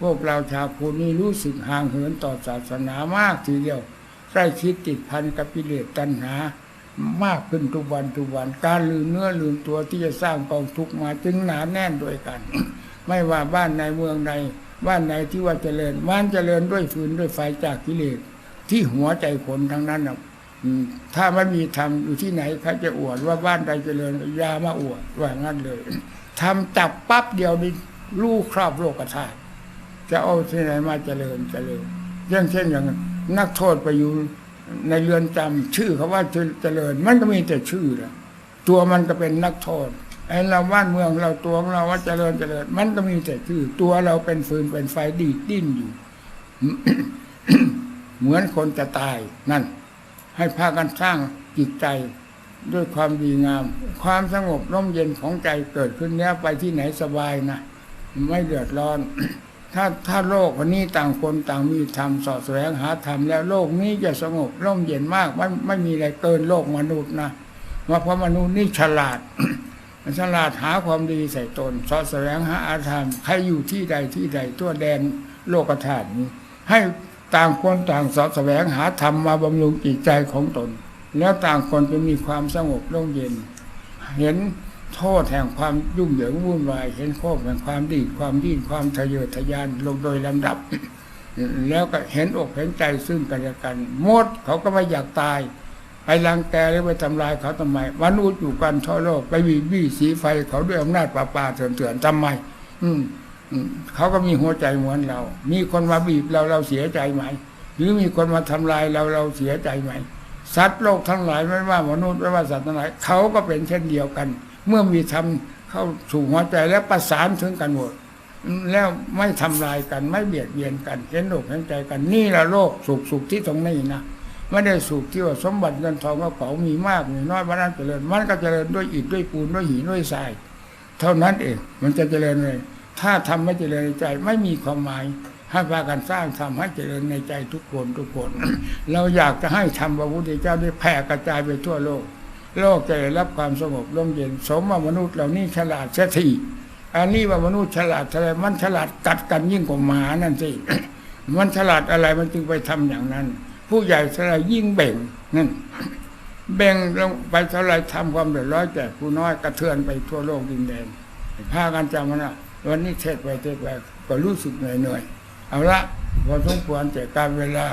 พวกเราชาวพุทธนี่รู้สึกห่างเหินต่อศาสนามากทีเดียวใกล้ชิดติดพันกับกิเลสตัณหามากขึ้นทุกวันทุกวัน การลืมเนื้อลืมตัวที่จะสร้างกองทุกข์มา จึงหนาแน่นด้วยกัน ไม่ว่าบ้านในเมืองใดบ้านไหนที่ว่าเจริญมันเจริญด้วยฟืนด้วยไฟจากกิเลสที่หัวใจคนทั้งนั้นนะอืมถ้าไม่มีธรรมอยู่ที่ไหนเขาจะอวดว่าบ้านใดเจริญยามาอวดว่างั้นเลยทำจับปั๊บเดียวนี่ลูกครอบโลกธาตุ จะเอาที่ไหนมาเจริญเจริญอย่างเช่นอย่างนักโทษไปอยู่ในเรือนจำชื่อเขาว่าเจริญ มันก็มีแต่ชื่อแหละตัวมันก็เป็นนักโทษไอ้เราบ้านเมืองเราตัวของเราว่าเจริญเจริญ มันก็มีแต่ชื่อ ตัวเราเป็นฟืนเป็นไฟดีดดิ้นอยู่ เหมือนคนจะตายนั่น ให้พากันสร้างจิตใจด้วยความดีงาม ความสงบร่มเย็นของใจเกิดขึ้นแล้วไปที่ไหนสบายนะ ไม่เดือดร้อน ถ้าถ้าโลกวันนี้ต่างคนต่างมีธรรมสอดแสวงหาธรรมแล้วโลกนี้จะสงบร่มเย็นมากไม่ไม่มีอะไรเกินโลกมนุษย์นะว่าเพราะมนุษย์นี่ฉลาดฉลาดหาความดีใส่ตนสอดแสวงหาอาธรรมใครอยู่ที่ใดที่ใดทั่วแดนโลกธาตุนี้ ให้ต่างคนต่างสอดแสวงหาธรรมมาบำรุงจิตใจของตน แล้วต่างคนจะมีความสงบร่มเย็น เห็น โทษแห่งความยุ่งเหยิงวุ่นวาย เห็นโทษแห่งความดีความดิ้นความทะเยอทะยานลงโดยลำดับ แล้วก็เห็นอกเห็นใจซึ่งกันและกันมดเขาก็ไม่อยากตาย ไปรังแกหรือไปทำลายเขาทำไมมนุษย์อยู่กันทั่วโลกไปบีบี้สีไฟเขาด้วยอำนาจป่าป่าเถื่อนๆทำไม อืมเขาก็มีหัวใจเหมือนเรา มีคนมาบีบเราเราเสียใจไหม หรือมีคนมาทำลายเราเราเสียใจไหมสัตว์โลกทั้งหลายไม่ว่ามนุษย์ไม่ว่าสัตว์ทั้งหลายเขาก็เป็นเช่นเดียวกัน เมื่อมีทำเข้าสู่หัวใจและประสานถึงกันหมดแล้วไม่ทำลายกันไม่เบียดเบียนกันเห็นอกเห็นใจกันนี่แหละโลกสุขสุขที่ตรงนี้นะไม่ได้สุขที่ว่าสมบัติเงินทองกระเป๋ามีมากมีน้อยบ้านเจริญมันก็เจริญด้วยอิฐด้วยปูนด้วยหินด้วยทราย เท่านั้นเองมันจะเจริญเลย ถ้าทำไม่เจริญในใจไม่มีความหมายให้พากันสร้างทำให้เจริญในใจทุกคนทุกคน เราอยากจะให้ทำพระพุทธเจ้าได้แผ่กระจายไปทั่วโลก โลกจะได้รับความสงบร่มเย็น สมว่ามนุษย์เหล่านี้ฉลาดเสียทีอันนี้ว่ามนุษย์ฉลาดอะไรมันฉลาดกัดกันยิ่งกว่าหมานั่นสิมันฉลาดอะไรมันจึงไปทำอย่างนั้น ผู้ใหญ่ฉลาดยิ่งเบ่งนั่นแบ่งลงไปเท่าไรทำความเดือดร้อนแก่ผู้น้อยกระเทือนไปทั่วโลกดินแดนพากันจำมันนะวันนี้เทศไปเทศไปก็รู้สึกเหนื่อยเหนื่อยๆเอาละพอสมควรแก่การเวลา